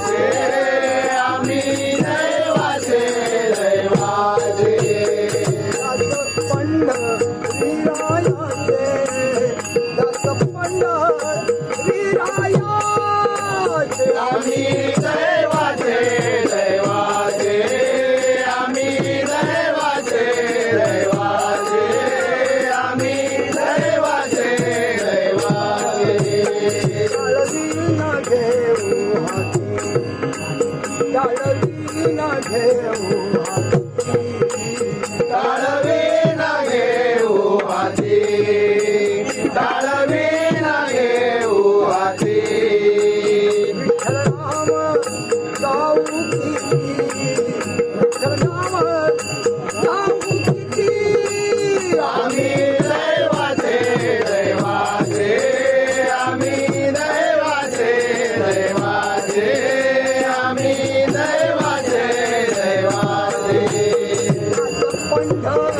sim Yeah, Oh,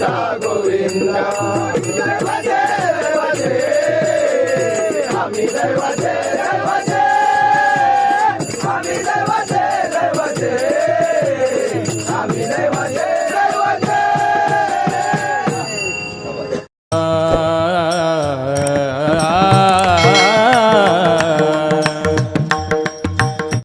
Radha Govind वजे वजे हमी वजे वजे हमी